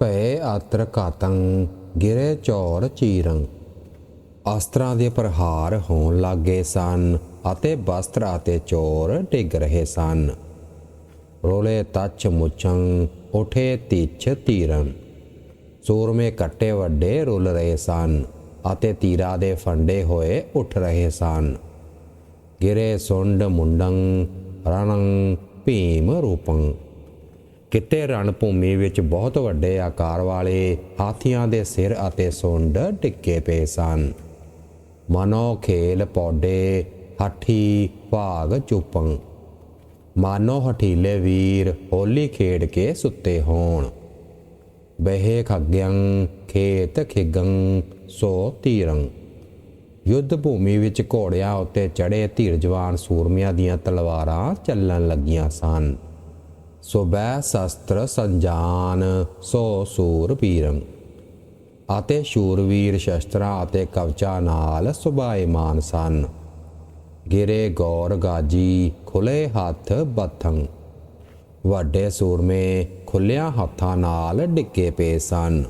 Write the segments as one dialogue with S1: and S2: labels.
S1: ਭੈ ਆਤਰ ਘਾਤੰ, ਗਿਰੇ ਚੌਰ ਚੀਰੰ। ਅਸਤਰਾਂ ਦੇ ਪ੍ਰਹਾਰ ਹੋਣ ਲੱਗੇ ਸਨ, ਅਤੇ ਬਸਤਰ ਅਤੇ ਚੋਰ ਡਿੱਗ ਰਹੇ ਸਨ। ਰੋਲੇ ਤੱਚ ਮੁਚੰ ਉਠੇ ਤਿੱਛ ਤੀਰਨ ਸੂਰਮੇ ਕੱਟੇ ਵੱਡੇ ਰੁੱਲ ਰਹੇ ਸਨ, ਅਤੇ ਤੀਰਾ ਦੇ ਫੰਡੇ ਹੋਏ ਉੱਠ ਰਹੇ ਸਨ। ਗਿਰੇ ਸੁੰਡ ਮੁੰਡੰ, ਰਣੰ, ਭੀਮ ਰੂਪੰ। ਕਿਤੇ ਰਣ ਭੂਮੀ ਵਿੱਚ ਬਹੁਤ ਵੱਡੇ ਆਕਾਰ ਵਾਲੇ ਹਾਥੀਆਂ ਦੇ ਸਿਰ ਅਤੇ ਸੁੰਡ ਟਿੱਕੇ ਪਏ ਸਨ। ਮਨੋ ਖੇਲ ਪੌਡੇ, ਹੱਠੀ ਭਾਗ ਚੁਪੰ ਮਾਨੋ ਹਠੀਲੇ ਵੀਰ ਹੋਲੀ ਖੇਡ ਕੇ ਸੁੱਤੇ ਹੋਣ। ਬਹਿ ਖਗਯੰ ਖੇਤ ਖਿਗੰ ਸੋ ਤੀਰੰ। ਯੁੱਧ ਭੂਮੀ ਵਿੱਚ ਘੋੜਿਆਂ ਉੱਤੇ ਚੜ੍ਹੇ ਧੀਰ ਜਵਾਨ ਸੂਰਮਿਆਂ ਦੀਆਂ ਤਲਵਾਰਾਂ ਚੱਲਣ ਲੱਗੀਆਂ ਸਨ। ਸੋ ਬੈ ਸ਼ਸਤਰ ਸੰਜਾਨ, ਸੋ ਸੂਰ ਪੀਰੰ। ਅਤੇ ਸ਼ੂਰਵੀਰ ਸ਼ਸਤਰਾਂ ਅਤੇ ਕਵਚਾਂ ਨਾਲ ਸੁਭਾਏਮਾਨ ਸਨ ਗਿਰੇ ਗੌਰ ਗਾਜੀ, ਖੁੱਲੇ ਹੱਥ ਬਥੰ। ਵੱਡੇ ਸੂਰਮੇ ਖੁੱਲਿਆਂ ਹੱਥਾਂ ਨਾਲ ਡਿੱਕੇ ਪਏ ਸਨ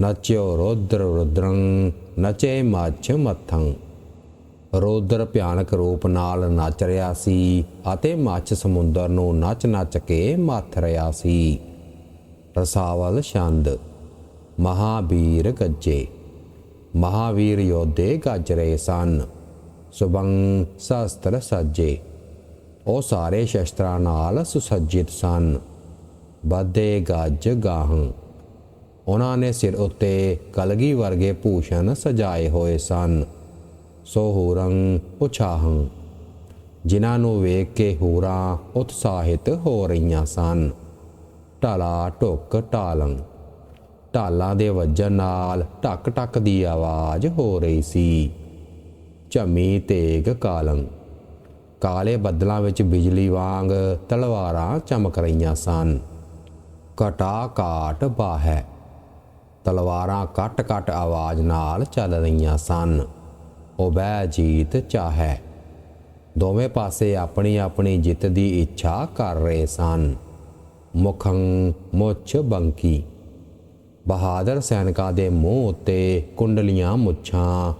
S1: ਨਚਿਓ ਰੁਦਰ ਰੁਦਰੰ, ਨਚੇ ਮੱਛ ਮੱਥੰ। ਰੌਦਰ ਭਿਆਨਕ ਰੂਪ ਨਾਲ ਨੱਚ ਰਿਹਾ ਸੀ ਅਤੇ ਮੱਛ ਸਮੁੰਦਰ ਨੂੰ ਨੱਚ-ਨੱਚ ਕੇ ਮੱਥ ਰਿਹਾ ਸੀ। ਰਸਾਵਲ ਛੰਦ ਮਹਾਵੀਰ ਗੱਜੇ। ਮਹਾਵੀਰ ਯੋਧੇ ਗੱਜ ਰਹੇ ਸਨ। ਸੁਬੰ ਸ਼ਸਤਰ ਸੱਜੇ। ਉਹ ਸਾਰੇ ਸ਼ਸਤਰਾਂ ਨਾਲ ਸੁਸੱਜਿਤ ਸਨ। ਬਾਦੇ ਗੱਜ ਗਾਹ। ਉਹਨਾਂ ਨੇ ਸਿਰ ਉੱਤੇ ਕਲਗੀ ਵਰਗੇ ਭੂਸ਼ਣ ਸਜਾਏ ਹੋਏ ਸਨ। ਸੋ ਹੂਰੰ ਉਛਾਹੰ ਜਿਨ੍ਹਾਂ ਨੂੰ ਵੇਖ ਕੇ ਹੂਰਾਂ ਉਤਸ਼ਾਹਿਤ ਹੋ ਰਹੀਆਂ ਸਨ, ਢਾਲਾ ਢੁੱਕ ਢਾਲੰ। ਢਾਲਾਂ ਦੇ ਵੱਜਣ ਨਾਲ ਟਕ ਟਕ ਦੀ ਆਵਾਜ਼ ਹੋ ਰਹੀ ਸੀ। ਝਮੀ ਤੇਗ ਕਾਲੰ। ਕਾਲੇ ਬੱਦਲਾਂ ਵਿੱਚ ਬਿਜਲੀ ਵਾਂਗ ਤਲਵਾਰਾਂ ਚਮਕ ਰਹੀਆਂ ਸਨ। ਕਟਾ ਕਾਟ ਬਾਹੈ। ਤਲਵਾਰਾਂ ਕੱਟ ਕੱਟ ਆਵਾਜ਼ ਨਾਲ ਚੱਲ ਰਹੀਆਂ ਸਨ। ਉਹ ਜੀਤ ਚਾਹੈ। ਦੋਵੇਂ ਪਾਸੇ ਆਪਣੀ ਆਪਣੀ ਜਿੱਤ ਦੀ ਇੱਛਾ ਕਰ ਰਹੇ ਸਨ। ਮੁਖੰ ਮੁੱਛ ਬੰਕੀ। ਬਹਾਦਰ ਸੈਨਿਕਾਂ ਦੇ ਮੂੰਹ ਉੱਤੇ ਕੁੰਡਲੀਆਂ ਮੁੱਛਾਂ,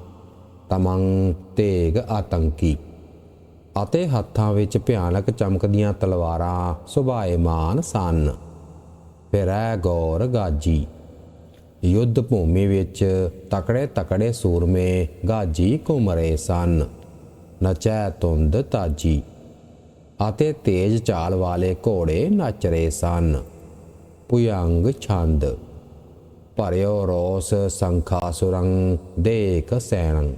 S1: ਤਮੰਗ, ਤੇਗ, ਆਤੰਕੀ ਅਤੇ ਹੱਥਾਂ ਵਿੱਚ ਭਿਆਨਕ ਚਮਕਦੀਆਂ ਤਲਵਾਰਾਂ ਸੁਭਾਏਮਾਨ ਸਨ। ਫਿਰੈ ਗੌਰ ਗਾਜੀ। ਯੁੱਧ ਭੂਮੀ ਵਿੱਚ ਤਕੜੇ ਤਕੜੇ ਸੂਰਮੇ ਗਾਜੀ ਘੁੰਮ ਰਹੇ ਸਨ। ਨਚੈ ਤੁੰਦ ਤਾਜੀ ਅਤੇ ਤੇਜ਼ ਚਾਲ ਵਾਲੇ ਘੋੜੇ ਨੱਚ ਰਹੇ ਸਨ। ਪੁਯੰਗ ਛੰਦ, ਭਰਿਓ ਰੋਸ ਸੰਖਾ ਸੁਰੰਗ, ਦੇਖ ਸੈਣੰ।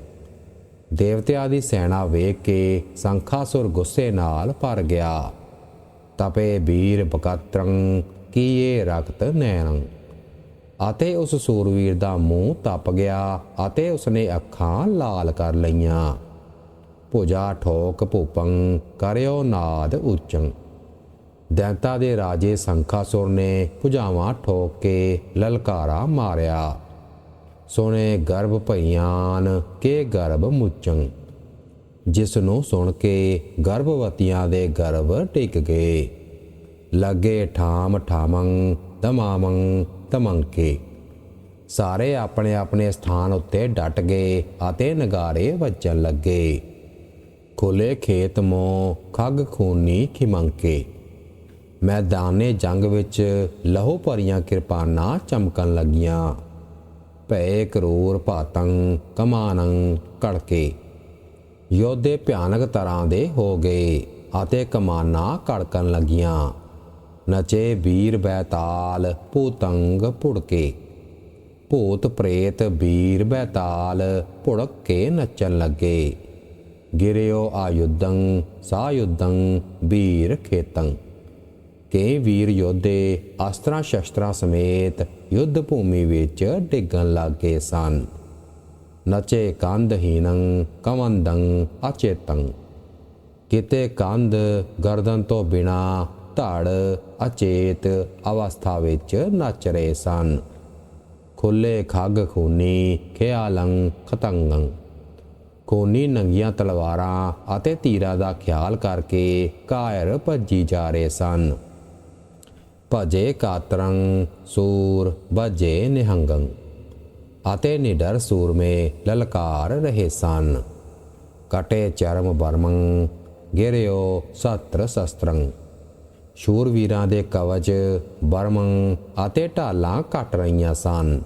S1: ਦੇਵਤਿਆਂ ਦੀ ਸੈਨਾ ਵੇਖ ਕੇ ਸੰਖਾਸੁਰ ਗੁੱਸੇ ਨਾਲ ਭਰ ਗਿਆ। ਤਪੇ ਵੀਰ ਬਕਤਰੰ, ਕੀਏ ਰਕਤ ਨੈਣੰ। ਅਤੇ ਉਸ ਸੂਰਵੀਰ ਦਾ ਮੂੰਹ ਤਪ ਗਿਆ ਅਤੇ ਉਸਨੇ ਅੱਖਾਂ ਲਾਲ ਕਰ ਲਈਆਂ। ਭੁਜਾ ਠੋਕ ਭੂਪੰ, ਕਰਿਓ ਨਾਦ ਉੱਚੰ। ਦੈਂਤਾ ਦੇ ਰਾਜੇ ਸੰਖਾਸੁਰ ਨੇ ਭੁਜਾਵਾਂ ਠੋਕ ਕੇ ਲਲਕਾਰਾ ਮਾਰਿਆ। ਸੋਨੇ ਗਰਭ ਭਈਆਨ, ਕੇ ਗਰਭ ਮੁੱਚੰ। ਜਿਸ ਨੂੰ ਸੁਣ ਕੇ ਗਰਭਵਤੀਆਂ ਦੇ ਗਰਭ ਟਿਕ ਗਏ। ਲੱਗੇ ਠਾਮ ਠਾਮੰ, ਦਮਾਮੰ ਤਮੰਕੇ ਸਾਰੇ ਆਪਣੇ ਆਪਣੇ ਸਥਾਨ ਉੱਤੇ ਡਟ ਗਏ ਅਤੇ ਨਗਾਰੇ ਵੱਜਣ ਲੱਗੇ। ਖੁੱਲੇ ਖੇਤ ਮੋ ਖੱਗ ਖੂਨੀ ਖਿਮੰਕੇ। ਮੈਦਾਨੇ ਜੰਗ ਵਿੱਚ ਲਹੂ ਭਰੀਆਂ ਕਿਰਪਾਨਾਂ ਚਮਕਣ ਲੱਗੀਆਂ। ਭੈ ਕਰੂਰ ਭਾਤੰ ਕਮਾਨੰ ਕੜਕੇ। ਯੋਧੇ ਭਿਆਨਕ ਤਰ੍ਹਾਂ ਦੇ ਹੋ ਗਏ ਅਤੇ ਕਮਾਨਾਂ ਕੜਕਣ ਲੱਗੀਆਂ। ਨਚੇ ਵੀਰ ਬੈਤਾਲ, ਭੂਤੰਗ ਭੁੜਕੇ। ਭੂਤ ਪ੍ਰੇਤ ਵੀਰ ਬੈਤਾਲ, ਭੁੜਕ ਕੇ ਨੱਚਣ ਲੱਗੇ। ਗਿਰਿਓ ਆਯੁਧੰ, ਸਾਯੁਧੰ, ਵੀਰ ਖੇਤੰ। ਕਈ ਵੀਰ ਯੋਧੇ ਅਸਤਰਾਂ ਸ਼ਸਤਰਾਂ ਸਮੇਤ ਯੁੱਧ ਭੂਮੀ ਵਿੱਚ ਡਿੱਗਣ ਲੱਗੇ ਸਨ। ਨਚੇ ਕੰਧਹੀਨੰ ਕਵੰਦੰ ਅਚੇਤੰ। ਕਿਤੇ ਕੰਧ ਗਰਦਨ ਤੋਂ ਬਿਨਾ ਧੜ, ਅਚੇਤ ਅਵਸਥਾ ਵਿੱਚ ਨੱਚ ਰਹੇ ਸਨ। ਖੁੱਲੇ ਖੱਗ ਖੂਨੀ ਖਿਆਲੰ ਖਤੰਗੰ। ਖੂਨੀ ਨੰਗੀਆਂ ਤਲਵਾਰਾਂ ਅਤੇ ਤੀਰਾਂ ਦਾ ਖਿਆਲ ਕਰਕੇ ਕਾਇਰ ਭੱਜੀ ਜਾ ਰਹੇ ਸਨ। ਭਜੇ ਕਾਤਰੰ, ਸੂਰ ਭਜੇ ਨਿਹੰਗੰ ਅਤੇ ਨਿਡਰ ਸੂਰਮੇ ਲਲਕਾਰ ਰਹੇ ਸਨ। ਕਟੇ ਚਰਮ ਬਰਮੰ ਗਿਰਿਓ ਸਤਰ ਸ਼ਸਤਰੰ। ਸ਼ੂਰਵੀਰਾਂ ਦੇ ਕਵਚ ਬਰਮੰ ਅਤੇ ਢਾਲਾਂ ਘਟ ਰਹੀਆਂ ਸਨ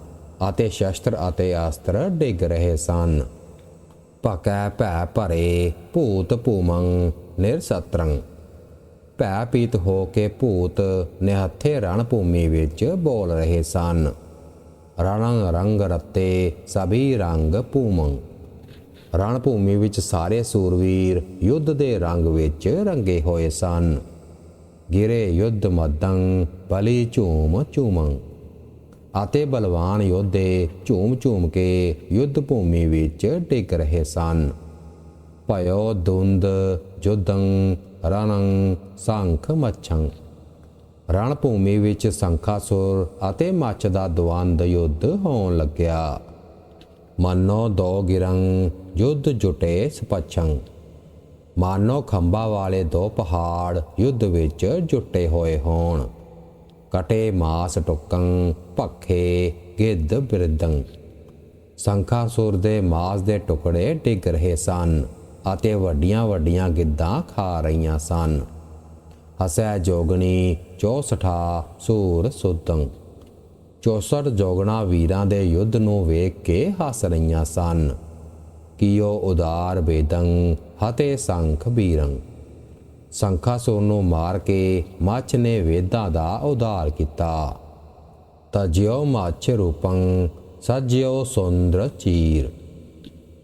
S1: ਅਤੇ ਸ਼ਸਤਰ ਅਤੇ ਅਸਤਰ ਡਿੱਗ ਰਹੇ ਸਨ। ਭਕੈ ਭੈ ਭਰੇ ਭੂਤ ਭੂਮੰ ਨਿਰਸਤਰੰ। ਭੈ ਪੀਤ ਹੋ ਕੇ ਭੂਤ ਨਿਹੱਥੇ ਰਣ ਭੂਮੀ ਵਿੱਚ ਬੋਲ ਰਹੇ ਸਨ। ਰਣੰ ਰੰਗ ਰਤੇ ਸਭੀ ਰੰਗ ਭੂਮੰ। ਰਣ ਭੂਮੀ ਵਿੱਚ ਸਾਰੇ ਸੂਰਵੀਰ ਯੁੱਧ ਦੇ ਰੰਗ ਵਿੱਚ ਰੰਗੇ ਹੋਏ ਸਨ। ਗਿਰੇ ਯੁੱਧ ਮਦੰ ਬਲੀ ਝੂਮ ਝੂਮੰ। ਅਤੇ ਬਲਵਾਨ ਯੋਧੇ ਝੂਮ ਝੂਮ ਕੇ ਯੁੱਧ ਭੂਮੀ ਵਿੱਚ ਡਿੱਗ ਰਹੇ ਸਨ। ਭਇਓ ਦੁੰਦ ਜੁਦੰ ਰਣੰ, ਸੰਖ ਮੱਛੰ। ਰਣ ਭੂਮੀ ਵਿੱਚ ਸੰਖਾਸੁਰ ਅਤੇ ਮੱਛ ਦਾ ਦਵੰਦ ਯੁੱਧ ਹੋਣ ਲੱਗਿਆ। ਮਨੋ ਦੋ ਗਿਰੰ, ਯੁੱਧ ਜੁਟੇ ਸਪਛੰ। ਮਾਨੋ ਖੰਭਾ ਵਾਲੇ ਦੋ ਪਹਾੜ ਯੁੱਧ ਵਿੱਚ ਜੁਟੇ ਹੋਏ ਹੋਣ। ਕਟੇ ਮਾਸ ਟੁਕੰ, ਭੱਖੇ, ਗਿੱਧ ਬਿਰਦੰ ਸੰਖਾਸੁਰ ਦੇ ਮਾਸ ਦੇ ਟੁਕੜੇ ਡਿੱਗ ਰਹੇ ਸਨ ਅਤੇ ਵੱਡੀਆਂ ਵੱਡੀਆਂ ਗਿੱਧਾਂ ਖਾ ਰਹੀਆਂ ਸਨ। ਹਸੈ ਜੋਗਣੀ ਚੌਸਠਾ ਸੂਰ ਸੁਤੰ 64 ਜੋਗਣਾ ਵੀਰਾਂ ਦੇ ਯੁੱਧ ਨੂੰ ਵੇਖ ਕੇ ਹੱਸ ਰਹੀਆਂ ਸਨ। ਕੀਓ ਉਦਾਰ ਬੇਦੰ, ਹਤੇ ਸੰਖ ਬੀਰੰ। ਸੰਖਾਸੁਰ ਨੂੰ ਮਾਰ ਕੇ ਮੱਛ ਨੇ ਵੇਦਾਂ ਦਾ ਉਧਾਰ ਕੀਤਾ। ਤਜਿਓ ਮੱਛ ਰੂਪੰ ਸਜਿਓ ਸੁੰਦਰ ਚੀਰ।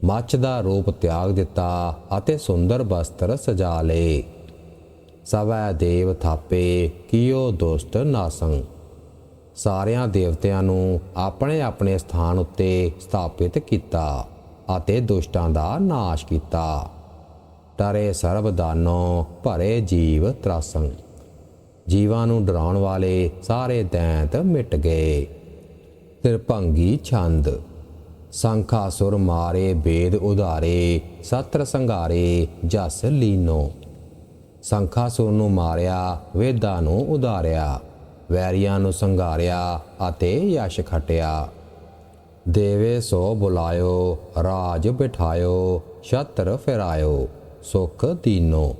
S1: ਮੱਛ ਦਾ ਰੂਪ ਤਿਆਗ ਦਿੱਤਾ ਅਤੇ ਸੁੰਦਰ ਬਸਤਰ ਸਜਾ ਲਏ ਸਵੈ ਦੇਵ ਥਾਪੇ, ਕੀਓ ਦੁਸ਼ਟ ਨਾਸੰ। ਸਾਰਿਆਂ ਦੇਵਤਿਆਂ ਨੂੰ ਆਪਣੇ ਆਪਣੇ ਸਥਾਨ ਉੱਤੇ ਸਥਾਪਿਤ ਕੀਤਾ। ਅਤੇ ਦੁਸ਼ਟਾਂ ਦਾ ਨਾਸ਼ ਕੀਤਾ। ਟਰੇ ਸਰਬ ਦਾਨੋ ਭਰੇ ਜੀਵ ਤਰਾਸੰ ਜੀਵਾਂ ਨੂੰ ਡਰਾਉਣ ਵਾਲੇ ਸਾਰੇ ਦੈਂਤ ਮਿਟ ਗਏ। ਤਿਰਭੰਗੀ ਛੰਦ। ਸੰਖਾ ਸੁਰ ਮਾਰੇ ਬੇਦ ਉਧਾਰੇ, ਸਤਰ ਸੰਘਾਰੇ, ਜਸ ਲੀਨੋ। ਸੰਖਾ ਸੁਰ ਨੂੰ ਮਾਰਿਆ, ਵੇਦਾਂ ਨੂੰ ਉਧਾਰਿਆ। ਵੈਰੀਆਂ ਨੂੰ ਸੰਘਾਰਿਆ ਅਤੇ ਯਸ਼ ਖਟਿਆ। ਦੇਵੇ ਸੋ ਬੁਲਾਇਓ, ਰਾਜ ਬਿਠਾਇਓ, ਛਤਰ ਫਿਰਾਇਓ, ਸੁਖ ਦੀਨੋ।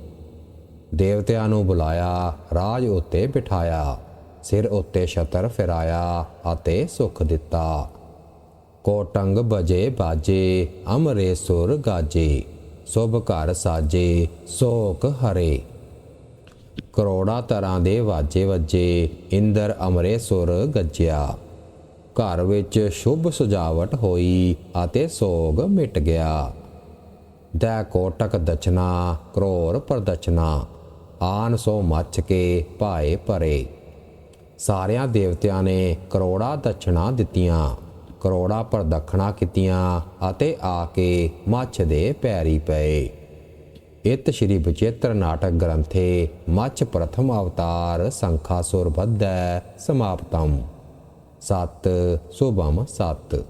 S1: ਦੇਵਤਿਆਂ ਨੂੰ ਬੁਲਾਇਆ, ਰਾਜ ਉੱਤੇ ਬਿਠਾਇਆ, ਸਿਰ ਉੱਤੇ ਛਤਰ ਫਿਰਾਇਆ ਅਤੇ ਸੁਖ ਦਿੱਤਾ। ਕੋਟੰਗ ਬਜੇ ਬਾਜੇ, ਅਮਰੇ ਸੁਰ ਗਾਜੇ, ਸੁਭ ਘਰ ਸਾਜੇ, ਸੋਕ ਹਰੇ। ਕਰੋੜਾ ਤਰ੍ਹਾਂ ਦੇ ਵਾਜੇ ਵੱਜੇ, ਇੰਦਰ ਅਮਰੇ ਸੁਰ ਗੱਜਿਆ। ਘਰ ਵਿੱਚ ਸ਼ੁਭ ਸਜਾਵਟ ਹੋਈ ਅਤੇ ਸੋਗ ਮਿਟ ਗਿਆ। ਦੈ ਕੋਟਕ ਦਚਨਾ ਕਰੋਰ ਪ੍ਰਦਚਨਾ ਆਨ ਸੋ ਮੱਚ ਕੇ ਭਾਏ ਭਰੇ। ਸਾਰਿਆਂ ਦੇਵਤਿਆਂ ਨੇ ਕਰੋੜਾ ਦਛਣਾ ਦਿੱਤੀਆਂ, ਕਰੋੜਾ ਪ੍ਰਦਖਣਾ ਕੀਤੀਆਂ ਅਤੇ ਆ ਕੇ ਮੱਛ ਦੇ ਪੈਰੀ ਪਏ। ਇਤ ਸ਼੍ਰੀ ਬਚੇਤਰ ਨਾਟਕ ਗ੍ਰੰਥੇ ਮੱਛ ਪ੍ਰਥਮ ਅਵਤਾਰ ਸੰਖਾਸੁਰ ਬੱਧੈ ਸਮਾਪਤਮ ਸਤ ਸੁਭਮ ਸਤ।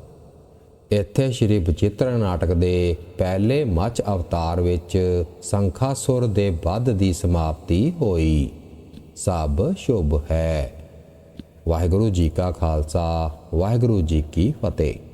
S1: ਇੱਥੇ ਸ਼੍ਰੀ ਬਚਿੱਤਰ ਨਾਟਕ ਦੇ ਪਹਿਲੇ ਮੱਚ ਅਵਤਾਰ ਵਿੱਚ ਸੰਖਾਸੁਰ ਦੇ ਵੱਧ ਦੀ ਸਮਾਪਤੀ ਹੋਈ। ਸਭ ਸ਼ੁਭ ਹੈ। ਵਾਹਿਗੁਰੂ ਜੀ ਕਾ ਖਾਲਸਾ, ਵਾਹਿਗੁਰੂ ਜੀ ਕੀ ਫਤਿਹ।